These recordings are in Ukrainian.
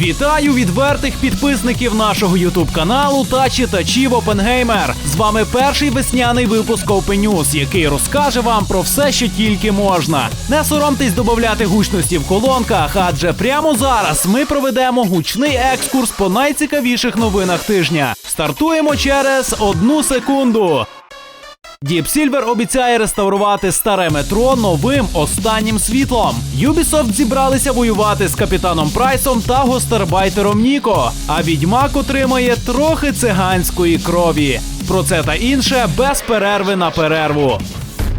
Вітаю відвертих підписників нашого ютуб каналу та читачів Опенгеймер. З вами перший весняний випуск Open News, який розкаже вам про все, що тільки можна. Не соромтесь додати гучності в колонках, адже прямо зараз ми проведемо гучний екскурс по найцікавіших новинах тижня. Стартуємо через одну секунду. Deep Silver обіцяє реставрувати старе метро новим останнім світлом. Ubisoft зібралися воювати з капітаном Прайсом та гостарбайтером Ніко. А відьмак отримає трохи циганської крові. Про це та інше без перерви на перерву.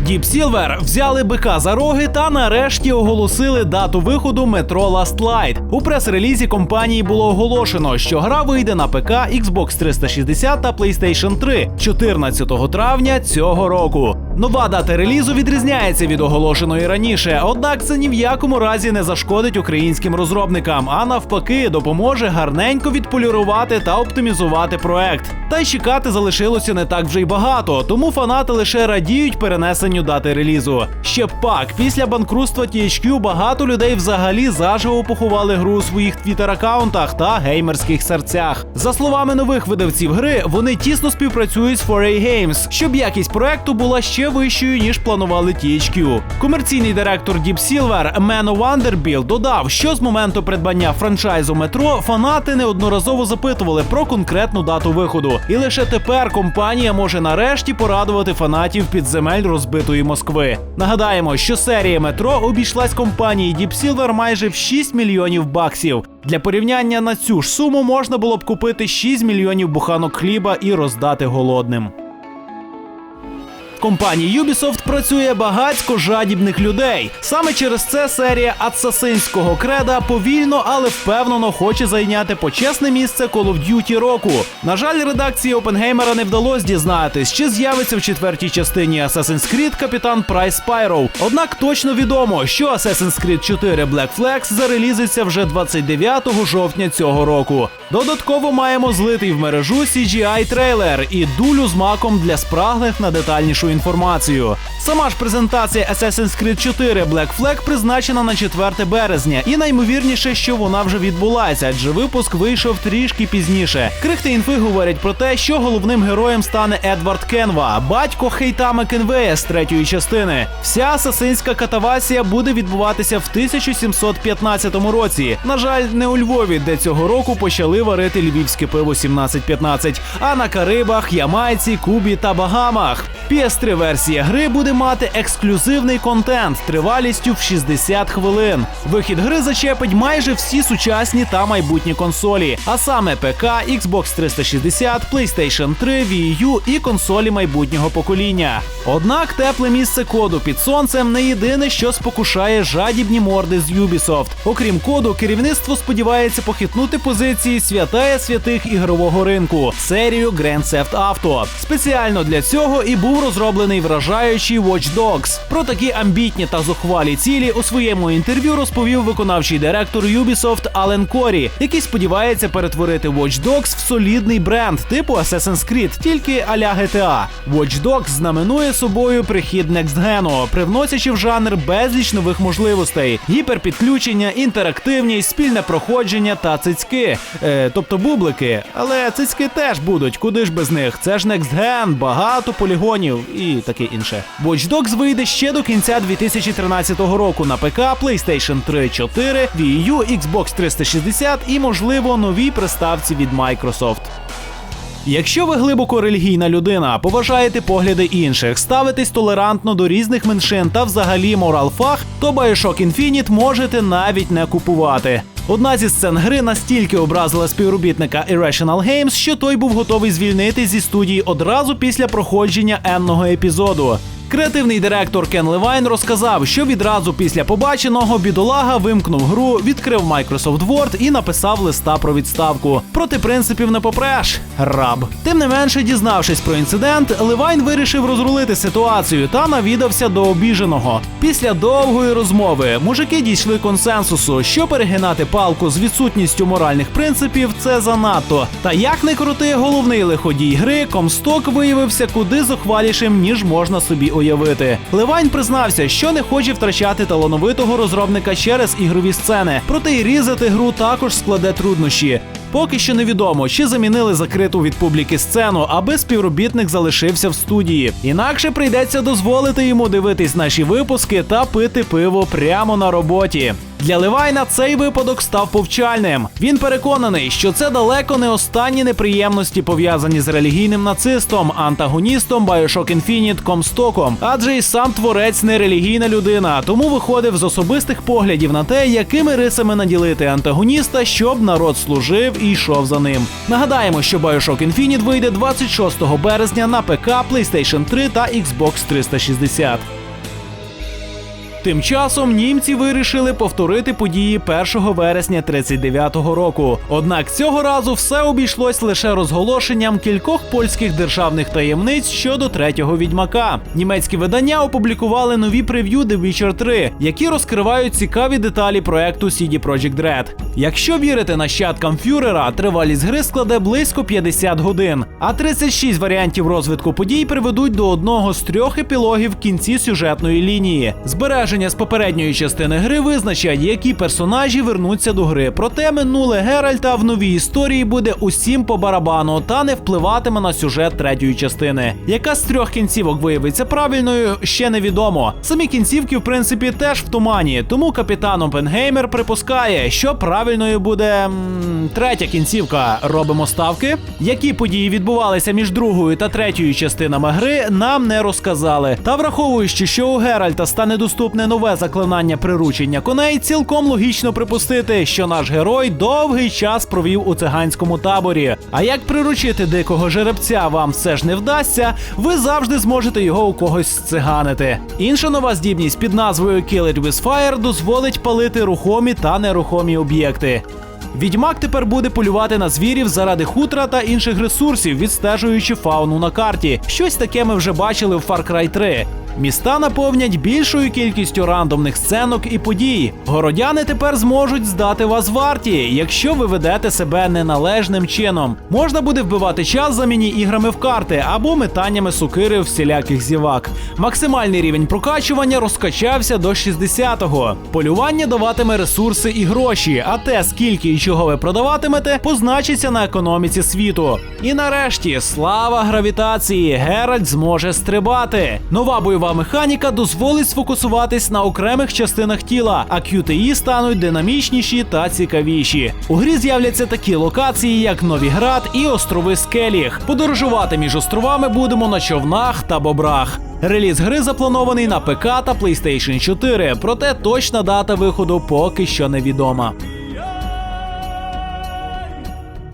Deep Silver взяли бика за роги та нарешті оголосили дату виходу метро Last Light. У прес-релізі компанії було оголошено, що гра вийде на ПК, Xbox 360 та PlayStation 3 14 травня цього року. Нова дата релізу відрізняється від оголошеної раніше, однак це ні в якому разі не зашкодить українським розробникам, а навпаки, допоможе гарненько відполірувати та оптимізувати проект. Та й чекати залишилося не так вже й багато, тому фанати лише радіють перенесенню дати релізу. Ще пак, після банкрутства THQ багато людей взагалі заживо поховали гру у своїх твіттер-аккаунтах та геймерських серцях. За словами нових видавців гри, вони тісно співпрацюють з 4A Games, щоб якість проекту була ще вищою ніж планували THQ. Комерційний директор Deep Silver Мено Вандербіл додав, що з моменту придбання франчайзу метро фанати неодноразово запитували про конкретну дату виходу, і лише тепер компанія може нарешті порадувати фанатів підземель розбитої Москви. Нагадаємо, що серія метро обійшлась компанії Deep Silver майже в 6 мільйонів баксів. Для порівняння на цю ж суму можна було б купити 6 мільйонів буханок хліба і роздати голодним. Компанії Ubisoft працює багатько жадібних людей. Саме через це серія Ацасинського креда повільно, але впевнено хоче зайняти почесне місце Call of Duty року. На жаль, редакції Опенгеймера не вдалося дізнатись, чи з'явиться в четвертій частині Assassin's Creed капітан Прайс Спайроу. Однак точно відомо, що Assassin's Creed 4 Black Flags зарелізиться вже 29 жовтня цього року. Додатково маємо злитий в мережу CGI трейлер і дулю з маком для спраглих на детальнішу інформацію. Сама ж презентація Assassin's Creed 4 Black Flag призначена на 4 березня, і наймовірніше, що вона вже відбулася, адже випуск вийшов трішки пізніше. Крихти інфи говорять про те, що головним героєм стане Едвард Кенва, батько Хейтама Кенвея з третьої частини. Вся асасинська катавасія буде відбуватися в 1715 році. На жаль, не у Львові, де цього року почали варити львівське пиво 1715, а на Карибах, Ямайці, Кубі та Багамах. PS3 версія гри буде мати ексклюзивний контент тривалістю в 60 хвилин. Вихід гри зачепить майже всі сучасні та майбутні консолі, а саме ПК, Xbox 360, PlayStation 3, Wii U і консолі майбутнього покоління. Однак тепле місце коду під сонцем не єдине, що спокушає жадібні морди з Ubisoft. Окрім коду, керівництво сподівається похитнути позиції святая святих ігрового ринку серію Grand Theft Auto. Спеціально для цього і був розроблений вражаючий Watch Dogs. Про такі амбітні та зухвалі цілі у своєму інтерв'ю розповів виконавчий директор Ubisoft Ален Корі, який сподівається перетворити Watch Dogs в солідний бренд типу Assassin's Creed, тільки а-ля GTA. Watch Dogs знаменує собою прихід Gen, привносячи в жанр безліч нових можливостей: гіперпідключення, інтерактивність, спільне проходження та цицьки, е, тобто бублики. Але цицьки теж будуть, куди ж без них? Це ж Gen, багато полігонів і таке інше. Watch Dogs вийде ще до кінця 2013 року на ПК, PlayStation 3, 4, Wii U, Xbox 360 і, можливо, новій приставці від Microsoft. Якщо ви глибоко релігійна людина, поважаєте погляди інших, ставитесь толерантно до різних меншин та взагалі морал-фах, то Bioshock Infinite можете навіть не купувати. Одна зі сцен гри настільки образила співробітника Irrational Games, що той був готовий звільнити зі студії одразу після проходження енного епізоду. Креативний директор Кен Левайн розказав, що відразу після побаченого бідолага вимкнув гру, відкрив Microsoft Word і написав листа про відставку. Проти принципів не попреш. Раб. Тим не менше, дізнавшись про інцидент, Левайн вирішив розрулити ситуацію та навідався до обіженого. Після довгої розмови мужики дійшли консенсусу, що перегинати палку з відсутністю моральних принципів це занадто. Та як не крути, головний лиходій гри Комсток виявився куди зухвалішим, ніж можна собі уявити. Левайн признався, що не хоче втрачати талановитого розробника через ігрові сцени, проте й різати гру також складе труднощі. Поки що невідомо, чи замінили закриту від публіки сцену, аби співробітник залишився в студії. Інакше прийдеться дозволити йому дивитись наші випуски та пити пиво прямо на роботі. Для Левайна цей випадок став повчальним. Він переконаний, що це далеко не останні неприємності пов'язані з релігійним нацистом, антагоністом Bioshock Infinite Комстоком, адже і сам творець не релігійна людина, тому виходив з особистих поглядів на те, якими рисами наділити антагоніста, щоб народ служив і йшов за ним. Нагадаємо, що Bioshock Infinite вийде 26 березня на ПК, PlayStation 3 та Xbox 360. Тим часом німці вирішили повторити події 1 вересня 39-го року. Однак цього разу все обійшлось лише розголошенням кількох польських державних таємниць щодо третього відьмака. Німецькі видання опублікували нові прев'ю The Witcher 3, які розкривають цікаві деталі проекту CD Projekt Red. Якщо вірити нащадкам фюрера, тривалість гри складе близько 50 годин, а 36 варіантів розвитку подій приведуть до одного з трьох епілогів в кінці сюжетної лінії. Збереження з попередньої частини гри визначать, які персонажі вернуться до гри. Проте минуле Геральта в новій історії буде усім по барабану та не впливатиме на сюжет третьої частини. Яка з трьох кінцівок виявиться правильною, ще невідомо. Самі кінцівки, в принципі, теж в тумані, тому капітан Опенгеймер припускає, що правильною буде третя кінцівка. Робимо ставки. Які події відбувалися між другою та третьою частинами гри, нам не розказали. Та враховуючи, що у Геральта стане доступне нове заклинання приручення коней, цілком логічно припустити, що наш герой довгий час провів у циганському таборі. А як приручити дикого жеребця вам все ж не вдасться, ви завжди зможете його у когось сциганити. Інша нова здібність під назвою Kill It With Fire дозволить палити рухомі та нерухомі об'єкти. Відьмак тепер буде полювати на звірів заради хутра та інших ресурсів, відстежуючи фауну на карті. Щось таке ми вже бачили в Far Cry 3. Міста наповнять більшою кількістю рандомних сценок і подій. Городяни тепер зможуть здати вас варті, якщо ви ведете себе неналежним чином. Можна буде вбивати час за міні-іграми в карти або метаннями сукири всіляких зівак. Максимальний рівень прокачування розкачався до 60-го. Полювання даватиме ресурси і гроші, а те, скільки чого ви продаватимете, позначиться на економіці світу. І нарешті, слава гравітації, Геральт зможе стрибати. Нова бойова механіка дозволить сфокусуватись на окремих частинах тіла, а QTE стануть динамічніші та цікавіші. У грі з'являться такі локації, як Новіград і острови Скеліг. Подорожувати між островами будемо на човнах та бобрах. Реліз гри запланований на ПК та PlayStation 4, проте точна дата виходу поки що невідома.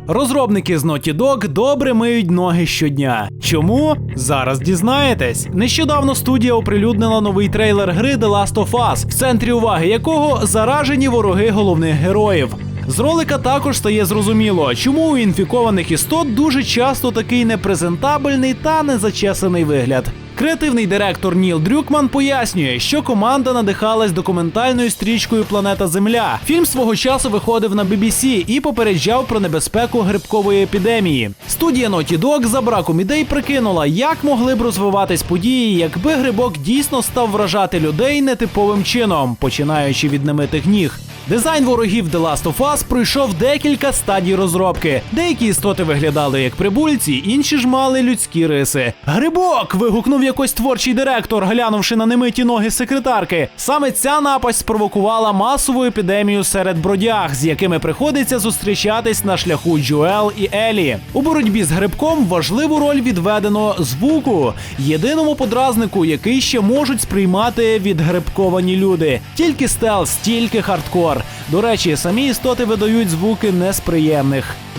Розробники з Naughty Dog добре миють ноги щодня. Чому? Зараз дізнаєтесь. Нещодавно студія оприлюднила новий трейлер гри The Last of Us, в центрі уваги якого заражені вороги головних героїв. З ролика також стає зрозуміло, чому у інфікованих істот дуже часто такий непрезентабельний та незачесаний вигляд. Креативний директор Ніл Дрюкман пояснює, що команда надихалась документальною стрічкою Планета Земля. Фільм свого часу виходив на BBC і попереджав про небезпеку грибкової епідемії. Студія Naughty Dog за браком ідей прикинула, як могли б розвиватись події, якби грибок дійсно став вражати людей нетиповим чином, починаючи від немитих ніг. Дизайн ворогів The Last of Us пройшов декілька стадій розробки. Деякі істоти виглядали як прибульці, інші ж мали людські риси. Грибок! вигукнув якось творчий директор, глянувши на немиті ноги секретарки. Саме ця напасть спровокувала масову епідемію серед бродяг, з якими приходиться зустрічатись на шляху Джоел і Елі. У боротьбі з грибком важливу роль відведено звуку, єдиному подразнику, який ще можуть сприймати відгрибковані люди. Тільки стелс, тільки хардкор. До речі, самі істоти видають звуки не з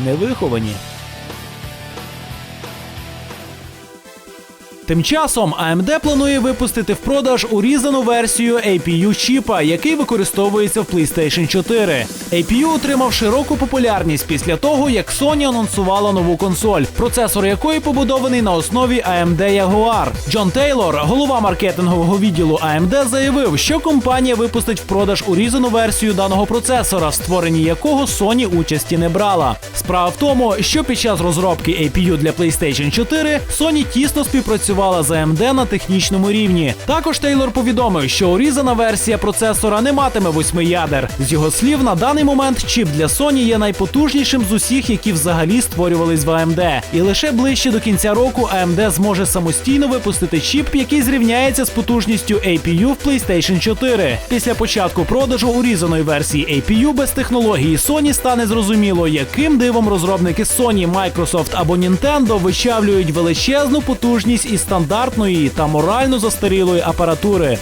невиховані. Тим часом AMD планує випустити в продаж урізану версію APU чіпа, який використовується в PlayStation 4. APU отримав широку популярність після того, як Sony анонсувала нову консоль, процесор якої побудований на основі AMD Jaguar. Джон Тейлор, голова маркетингового відділу AMD, заявив, що компанія випустить в продаж урізану версію даного процесора, в створенні якого Sony участі не брала. Справа в тому, що під час розробки APU для PlayStation 4 Sony тісно співпрацювала працювала з AMD на технічному рівні. Також Тейлор повідомив, що урізана версія процесора не матиме восьми ядер. З його слів, на даний момент чіп для Sony є найпотужнішим з усіх, які взагалі створювались в AMD. І лише ближче до кінця року AMD зможе самостійно випустити чіп, який зрівняється з потужністю APU в PlayStation 4. Після початку продажу урізаної версії APU без технології Sony стане зрозуміло, яким дивом розробники Sony, Microsoft або Nintendo вичавлюють величезну потужність із стандартної та морально застарілої апаратури.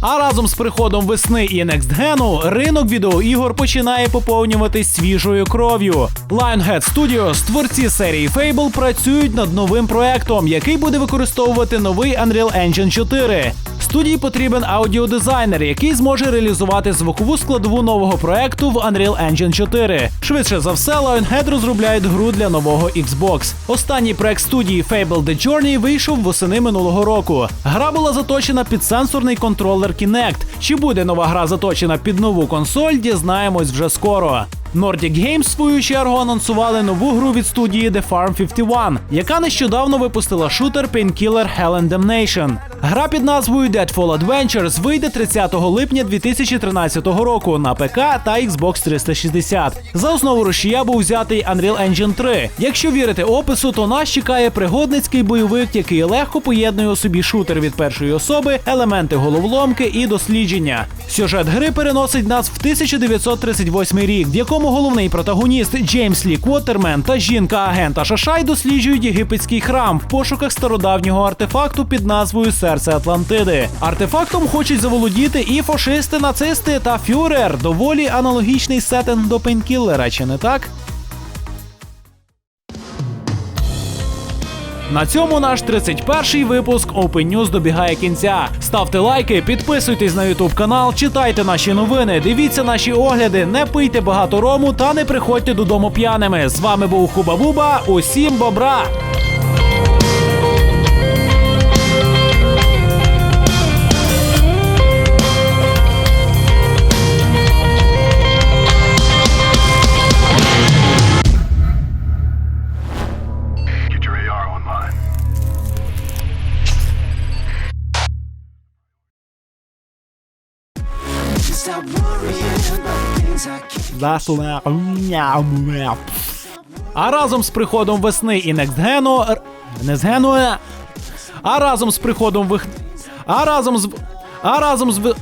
А разом з приходом весни і Gen ринок відеоігор починає поповнюватись свіжою кров'ю. Lionhead Studios, творці серії Fable, працюють над новим проектом, який буде використовувати новий Unreal Engine 4. Студії потрібен аудіодизайнер, який зможе реалізувати звукову складову нового проекту в Unreal Engine 4. Швидше за все, Lionhead розробляють гру для нового Xbox. Останній проект студії Fable The Journey вийшов восени минулого року. Гра була заточена під сенсорний контролер Kinect. Чи буде нова гра заточена під нову консоль, дізнаємось вже скоро. Nordic Games, в свою чергу, анонсували нову гру від студії The Farm 51, яка нещодавно випустила шутер Painkiller Hell and Damnation. Гра під назвою Deadfall Adventures вийде 30 липня 2013 року на ПК та Xbox 360. За основу рушія був взятий Unreal Engine 3. Якщо вірити опису, то нас чекає пригодницький бойовик, який легко поєднує у собі шутер від першої особи, елементи головоломки і дослідження. Сюжет гри переносить нас в 1938 рік, в якому головний протагоніст Джеймс Лі Квотермен та жінка-агента Шашай досліджують єгипетський храм в пошуках стародавнього артефакту під назвою Серце Атлантиди. Артефактом хочуть заволодіти і фашисти, нацисти та фюрер. Доволі аналогічний сеттинг до пейнкіллера, чи не так? На цьому наш 31-й випуск Open News добігає кінця. Ставте лайки, підписуйтесь на YouTube канал, читайте наші новини, дивіться наші огляди, не пийте багато рому та не приходьте додому п'яними. З вами був Хуба Буба. Усім бобра! А разом з приходом весни і Некстгену... Не з е. А разом з приходом вих... А разом з... А разом з...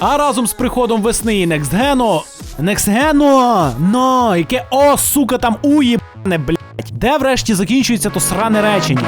А разом з приходом весни і Некстгену... Некстгену... Но, яке... О, сука, там уєбане, блядь. Де врешті закінчується то сране речення?